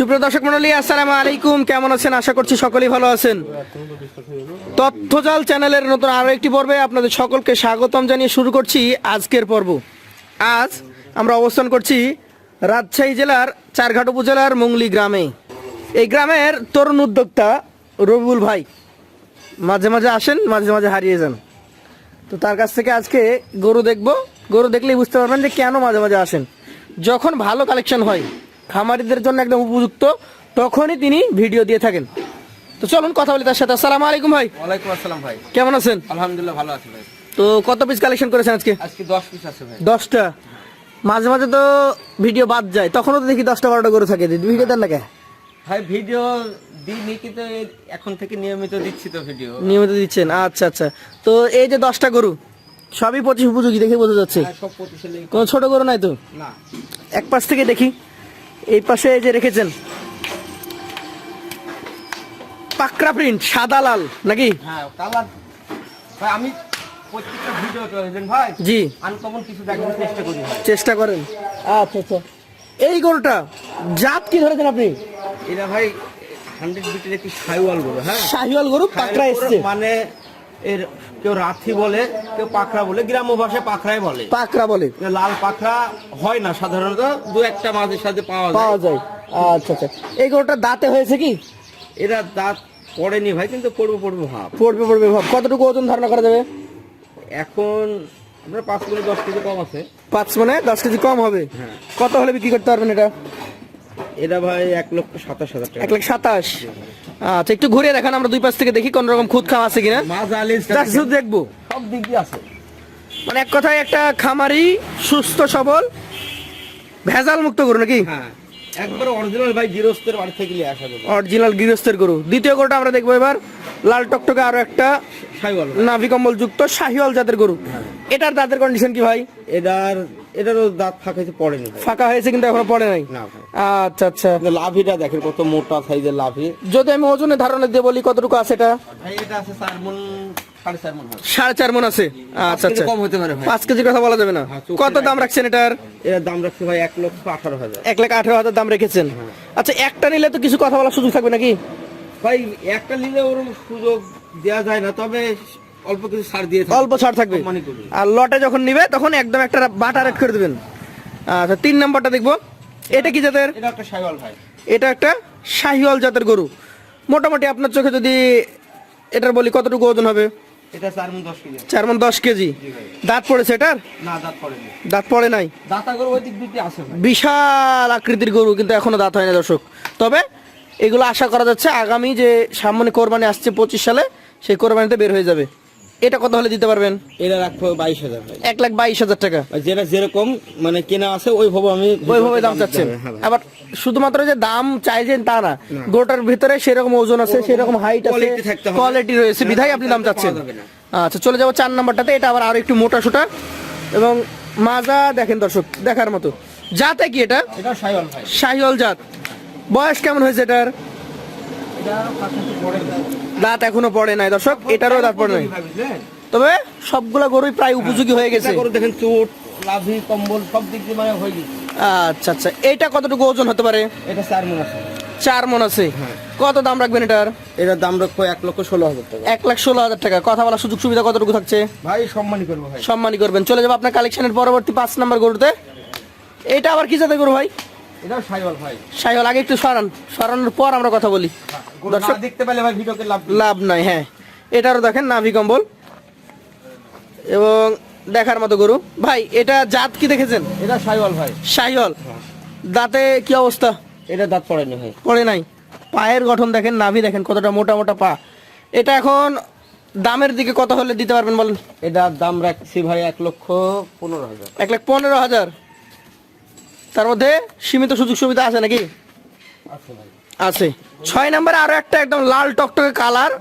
সুপ্রিয় দর্শক মন্ডলী আসসালামু আলাইকুম। কেমন আছেন? আশা করছি সকলেই ভালো আছেন। তথ্যজাল চ্যানেলের নতুন আরও একটি পর্বে আপনাদের সকলকে স্বাগতম জানিয়ে শুরু করছি আজকের পর্ব। আজ আমরা অবস্থান করছি রাজশাহী জেলার চারঘাট উপজেলার মুংলি গ্রামে। এই গ্রামের তরুণ উদ্যোক্তা রবিউল ভাই, মাঝে মাঝে আসেন, মাঝে মাঝে হারিয়ে যান। তো তার কাছ থেকে আজকে গরু দেখব। গরু দেখলেই বুঝতে পারবেন যে কেন মাঝে মাঝে আসেন। যখন ভালো কালেকশন হয় খামারিদের জন্য একদম উপযুক্ত তখনই তিনি ভিডিও দিয়ে থাকেন। তো চলুন কথা বলি তার সাথে। আসসালামু আলাইকুম ভাই। ওয়ালাইকুম আসসালাম ভাই। কেমন আছেন? আলহামদুলিল্লাহ ভালো আছি ভাই। তো কত পিস কালেকশন করেছেন আজকে? আজকে দশ পিস আছে ভাই। দশটা? মাঝে মাঝে তো ভিডিও বাদ যায়। তখনও তো দেখি দশটা বারোটা করে থাকে। ভিডিও দেন না কে? ভাই ভিডিও দিইনি কিন্তু এখন থেকে নিয়মিত দিচ্ছি তো ভিডিও নিয়মিত দিচ্ছেন? আচ্ছা আচ্ছা। তো এই যে দশটা গরু সবই পঁচিশ উপযোগী দেখে বোঝা যাচ্ছে। হ্যাঁ, কোনো ছোট গরু নাই তো? না। এক পাশ থেকে দেখি। এই পাশে এই যে রেখেছেন। পাকরা প্রিন্ট সাদা লাল নাকি? হ্যাঁ কালার। ভাই আমি প্রত্যেকটা ভিডিও চলেছেন ভাই জি। আনকমন কিছু দেখানোর চেষ্টা করি। চেষ্টা করেন। আচ্ছা আচ্ছা। এই গরুটা জাত কি ধরেছেন আপনি? এটা ভাই হান্ড্রেড বিটের একটি সাইওয়াল গরু হ্যাঁ? শাহিওয়াল গরু পাকড়া এসছে। মানে এর কেউ রাথি বলে কেউ পাখরা বলে গ্রাম্য ভাষায় পাখরাই বলে। পাখরা বলে। লাল পাখরা হয় না সাধারণত দু একটা মাঝের সাথে পাওয়া যায়। পাওয়া যায়। আচ্ছা আচ্ছা। এই গরুটা দাঁতে হয়েছে কি? এরা দাঁত পড়েনি ভাই কিন্তু পড়বে পড়বে ভাব। পড়বে পড়বে ভাব। কতটুকু ওজন ধারণা করা যাবে? এখন আপনার পাঁচ কিলো দশ কেজি কম আছে। পাঁচ মানে দশ কেজি কম হবে। হ্যাঁ। কত হলে বিক্রি করতে পারবেন এটা? এটা ভাই এক লক্ষ সাতাশ হাজার টাকা। এক লাখ সাতাশ। আচ্ছা একটু ঘুরিয়ে দেখান আমরা দুই পাশ থেকে দেখি কোন রকম খুদ খাম আছে কিনা। শুধু দেখব। সব দিক দিয়ে আছে। মানে এক কথায় একটা খামারি সুস্থ সবল ভেজাল মুক্ত গরু নাকি? হ্যাঁ একবার অরিজিনাল ভাই গৃহস্থের বাড়ি থেকে নিয়ে আসা যাবে অরিজিনাল গৃহস্থের গরু। দ্বিতীয় গরুটা আমরা দেখব এবার লাল টকটকে আরও একটা সাইওয়াল নাভি কম্বল যুক্ত শাহিওয়াল জাতের গরু। এটার দাঁতের কন্ডিশন কি ভাই? এটার এটারও দাঁত ফাঁকাইতে পড়েনি ভাই। ফাঁকা হয়েছে কিন্তু এখনও পড়ে নাই? না আচ্ছা আচ্ছা। লাভিটা দেখেন কত মোটা সাইজের লাভি। যদি আমি ওজনের ধারণা দিয়ে বলি কতটুকু আছে এটা? ভাই এটা আছে চার মন সাড়ে চার মন আছে? আচ্ছা আচ্ছা। কম হতে পারে পাঁচ কেজির কথা বলা যাবে না। হ্যাঁ, কত দাম রাখছেন এটার? এটার দাম রাখছে ভাই এক লক্ষ আঠারো হাজার। এক লাখ আঠারো হাজার দাম রেখেছেন। আচ্ছা একটা নিলে তো কিছু কথা বলার সুযোগ থাকবে নাকি? ভাই একটা নিলে ওরকম সুযোগ দেওয়া যায় না তবে অল্প কিছু ছাড় দিয়ে। অল্প ছাড় থাকবে। আর লটে যখন নিবে তখন একদম একটা বাটা রেট করে দেবেন। আচ্ছা তিন নাম্বারটা দেখব। এটা কি জাতের? এটা একটা সাইওয়াল ভাই। এটা একটা শাহিওয়াল জাতের গরু। মোটামুটি আপনার চোখে যদি এটার বলি কতটুকু ওজন হবে? এটা চার মন দশ কেজি। দাঁত পড়েছে এটার? না দাঁত পড়েনি। দাঁত পড়ে নাই? বিশাল আকৃতির গরু কিন্তু এখনও দাঁত হয় না দর্শক। তবে এগুলো আশা করা যাচ্ছে আগামী যে সামনে কোরবানি আসছে পঁচিশ সালে সেই কোরবানিতে বের হয়ে যাবে। এটা কত হলে দিতে পারবেন? এটা রাখব বাইশ হাজার এক লাখ বাইশ হাজার টাকা। যেটা যেরকম মানে কেনা আছে ওইভাবে আমি ওইভাবে দাম চাচ্ছেন। হ্যাঁ আবার শুধুমাত্র যে দাম চাইছেন তা না গোটার ভিতরে সেরকম ওজন আছে সেরকম হাইট আছে। কোয়ালিটি রয়েছে। বিধায় আপনি দাম চাচ্ছেন। আচ্ছা চলে যাব চার নাম্বারটাতে। এটা আবার আরও একটু মোটা সোটা। এবং মাজা দেখেন দর্শক দেখার মতো। জাতে কি এটা? শাহিওয়াল জাত। বয়স কেমন হয়েছে এটার এটা পাশাপাশি পড়ে না। দাঁত এখনও পড়ে নাই দর্শক এটারও দাঁত পড়ে নাই। তবে সবগুলা গরুই প্রায় উপযোগী হয়ে গেছে। দেখেন চোট লাভি কম্বল সব দিক দিয়ে মানে হয়ে গেছে। আচ্ছা আচ্ছা এটা কতটুকু ওজন হতে পারে? এটা চার মন আছে। চার মন আছে। হ্যাঁ। কত দাম রাখবেন এটার? এটার দাম রাখব এক লক্ষ ষোলো হাজার টাকা। এক লাখ ষোলো হাজার টাকা। কথা বলার সুযোগ সুবিধা কতটুকু থাকছে? ভাই সম্মানই করব ভাই। সম্মানই করবেন। চলে যাব আপনার কালেকশনের পরবর্তী পাঁচ নাম্বার গরুতে। এটা আবার কি জাতের গরু ভাই? এটাও সাইওয়াল ভাই। সাইহল আগে একটু সরান। সরানোর পর আমরা কথা বলি। দর্শক- দেখতে পেলে ভাই ভিডিওতে লাভ লাভ নাই হ্যাঁ। এটারও দেখেন নাভি কম্বল। এবং দেখার মতো গরু। ভাই এটা জাত কি দেখেছেন? এটা সাইওয়াল ভাই। সাইহল দাঁতে কি অবস্থা? এটা দাঁত পড়েনি ভাই। পড়ে নাই। পায়ের গঠন দেখেন নাভি দেখেন কতটা মোটা মোটা পা। এটা এখন দামের দিকে কত হলে দিতে পারবেন বলেন? এটার দাম রাখছি ভাই এক লক্ষ পনেরো হাজার। এক লাখ পনেরো হাজার। তার মধ্যে সীমিত সুযোগ সুবিধা আছে নাকি? আছে ছয় নম্বরে আরও একটা একদম লাল টকটকে কালার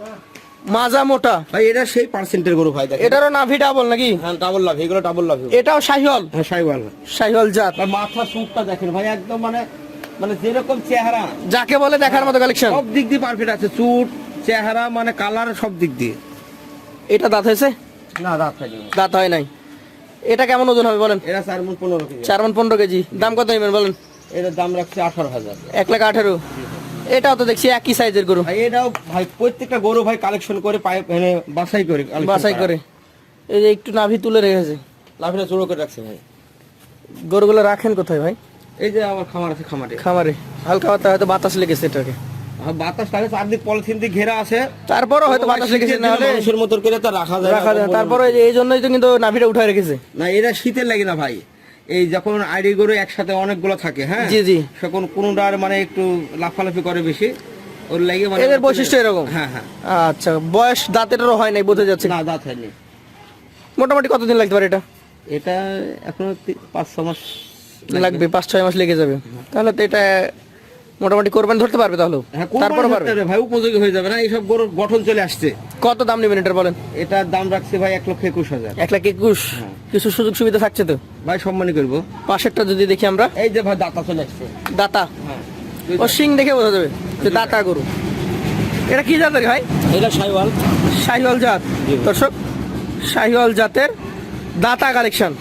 মাজা মোটা। ভাই এটা সেই পার্সেন্টের গরু ভাই দেখেন। এটারও নাভি ডাবল নাকি? হ্যাঁ ডাবল লাভ এগুলো ডাবল লাভ। এটাও শাহিওল হ্যাঁ সাইওয়াল শাহিওল জাত। আর মাথা সুটটা দেখেন ভাই একদম মানে মানে যেরকম চেহারা। যাকে বলে দেখার মতো কালেকশন সব দিক দিয়ে পারফেক্ট আছে চুট চেহারা মানে কালার সব দিক দিয়ে। এটা দাঁত হয়েছে? না দাঁত হয়নি। দাঁত হয় নাই। এটা কেমন ওজন হবে বলেন? এরা চার মন পনেরো কেজি। চার মন পনেরো কেজি। দাম কত নেবেন বলেন? এটার দাম রাখছে আঠারো হাজার। এক লাখ আঠারো। এটাও তো দেখছি একই সাইজের গরু। ভাই এটাও ভাই প্রত্যেকটা গরু ভাই কালেকশন করে পায়ে মানে বাছাই করে বাছাই করে। এই যে একটু নাভি তুলে রেখেছে। লাফিটা জোড়ো করে রাখছে ভাই। গরুগুলো রাখেন কোথায় ভাই? এই যে আমার খামার আছে খামারে। খামারে। হালকা হয়তো বাতাস লেগেছে এটাকে। বাতাস লাগে চারদিক পলিথিন দিয়ে ঘেরা আছে। তারপরও হয়তো বাতাস লেগেছে না হলে মানুষের মতো করে তো রাখা যায় রাখা যায় তারপরে এই জন্যই তো কিন্তু নাভিটা উঠায় রেখেছে। না এটা শীতের লাগে না ভাই। এই যখন আইডি গরু একসাথে অনেকগুলো থাকে হ্যাঁ? জি, জি। তখন কোনোটার মানে একটু লাফালাফি করে বেশি। ওর লাগে মানে এদের বৈশিষ্ট্য এরকম। হ্যাঁ হ্যাঁ। আচ্ছা বয়স দাঁতেরও হয় নাই বোঝা যাচ্ছে। না দাঁত হয়নি। মোটামুটি কতদিন লাগতে পারে এটা? এটা এখনও পাঁচ ছ মাস লাগবে পাঁচ ছয় মাস লেগে যাবে। তাহলে তো এটা মোটামুটি কোরবানি ধরতে পারবে তাহলে? হ্যাঁ তারপরে পারবে? ভাই উপযোগী হয়ে যাবে না এইসব গরুর গঠন চলে আসছে। কত দাম নেবেন এটার বলেন? এটার দাম রাখছে ভাই এক লক্ষ একুশ হাজার। এক লাখ একুশ? হ্যাঁ। কিছু সুযোগ সুবিধা থাকছে তো? ভাই সম্মানই করব। পাশেরটা যদি দেখি আমরা। এই যে ভাই দাতা চলে আসছে। দাতা? হ্যাঁ। ও সিং দেখে বোঝা যাবে যে দাতা গরু। এটা কি জাতের ভাই? এটা সাইওয়াল। শাহিওয়াল জাত। দর্শক শাহিওয়াল জাতের দাতা কালেকশন।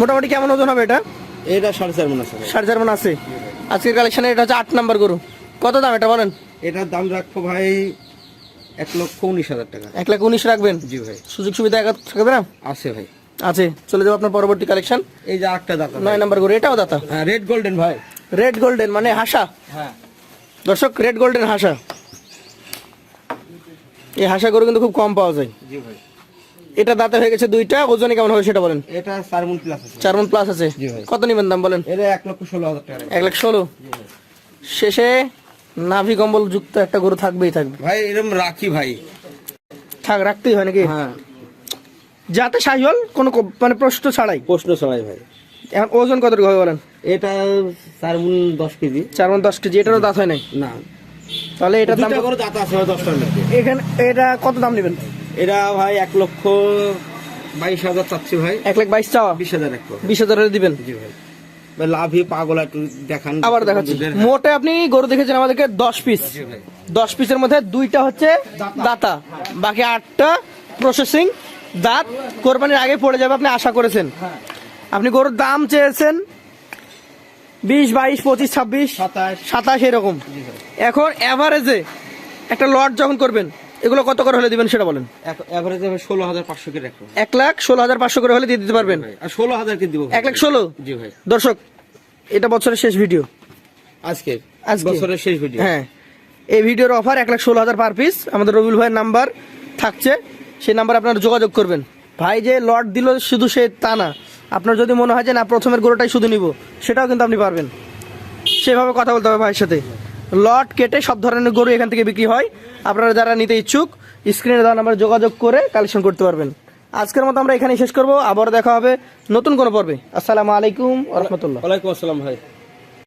মোটামুটি কেমন ওজন হবে এটা? এটা সাড়ে চার মন আছে। সাড়ে চার মন আছে। আজকের কালেকশনে এটা হচ্ছে আট নাম্বার গরু। কত দাম এটা বলেন? এটার দাম রাখব ভাই এক লক্ষ উনিশ হাজার টাকা। এক লাখ উনিশ রাখবেন? জি ভাই। সুযোগ সুবিধা একা থাকবে না? আছে ভাই। আছে চলে যাব আপনার পরবর্তী কালেকশন এই যে আটটা দাতা নয় নাম্বার গরু এটাও দাতা? হ্যাঁ রেড গোল্ডেন ভাই। রেড গোল্ডেন মানে হাসা? হ্যাঁ। দর্শক রেড গোল্ডেন হাসা। এই হাসা গরু কিন্তু খুব কম পাওয়া যায়। জি ভাই। এটা দাঁতে হয়ে গেছে দুইটা ওজনে কেমন হবে সেটা বলেন? এটা চার মন প্লাস আছে চার মন প্লাস আছে কত নেবেন দাম বলেন? এটা এক লক্ষ ষোলো হাজার টাকা। এক লাখ ষোলো? শেষে নাভি কম্বল যুক্ত একটা গরু থাকবেই থাকবে। ভাই এরকম রাখি ভাই। থাক রাখতেই হয় নাকি? হ্যাঁ। যাতে সাইহল কোনো মানে প্রশ্ন ছাড়াই। প্রশ্ন ছড়াই ভাই। এখন ওজন কতটুকু হবে বলেন? এটা চার মন দশ কেজি। চার মন দশ কেজি এটারও দাঁত হয় নাই? না। তাহলে এটার দাম করে দাঁত আছে দশটার মধ্যে। এখানে এটা কত দাম নেবেন? এটা ভাই এক লক্ষ বাইশ হাজার চাচ্ছি ভাই। এক লাখ বাইশ চাওয়া? বিশ হাজার রাখব বিশ হাজার দিবেন? জি ভাই। লাভই পাগলা একটু দেখান। আবার দেখাচ্ছি। মোটে আপনি গরু দেখেছেন আমাদেরকে দশ পিস দশ পিসের মধ্যে দুইটা হচ্ছে দাতা। বাকি আটটা প্রসেসিং দাঁত কোরবানির আগে পড়ে যাবে আপনি আশা করেছেন। আপনি গরুর দাম চেয়েছেন বিশ বাইশ পঁচিশ ছাব্বিশ সাতাশ। সাতাশ এরকম। এখন অ্যাভারেজে একটা লট যখন করবেন এগুলো কত করে হলে দিবেন সেটা বলেন? এভারেজে ষোলো হাজার পাঁচশো করে এক লাখ ষোলো হাজার পাঁচশো করে হলে দিয়ে দিতে পারবেন? ষোলো হাজার কে দিব এক লাখ ষোলো? জি ভাই। দর্শক এটা বছরের শেষ ভিডিও। আজকে? বছরের শেষ ভিডিও। হ্যাঁ। এই ভিডিওর অফার এক লাখ ষোলো হাজার পার পিস। আমাদের রবিউল ভাইয়ের নাম্বার থাকছে। সেই নাম্বার আপনারা যোগাযোগ করবেন। ভাই যে লট দিল শুধু সে তা না। আপনার যদি মনে হয় যে না প্রথমের গরুটাই শুধু নিব সেটাও কিন্তু আপনি পারবেন। সেভাবে কথা বলতে হবে ভাইয়ের সাথে। লট কেটে সব ধরনের গরু এখান থেকে বিক্রি হয়। আপনারা যারা নিতে ইচ্ছুক, স্ক্রিনে দেওয়া নাম্বার যোগাযোগ করে কালেকশন করতে পারবেন। আজকের মতো আমরা এখানে শেষ করব। আবার দেখা হবে নতুন কোনো পর্বে। আসসালামু আলাইকুম রহমতুল্লাহ। ওয়ালাইকুম আসসালাম ভাই।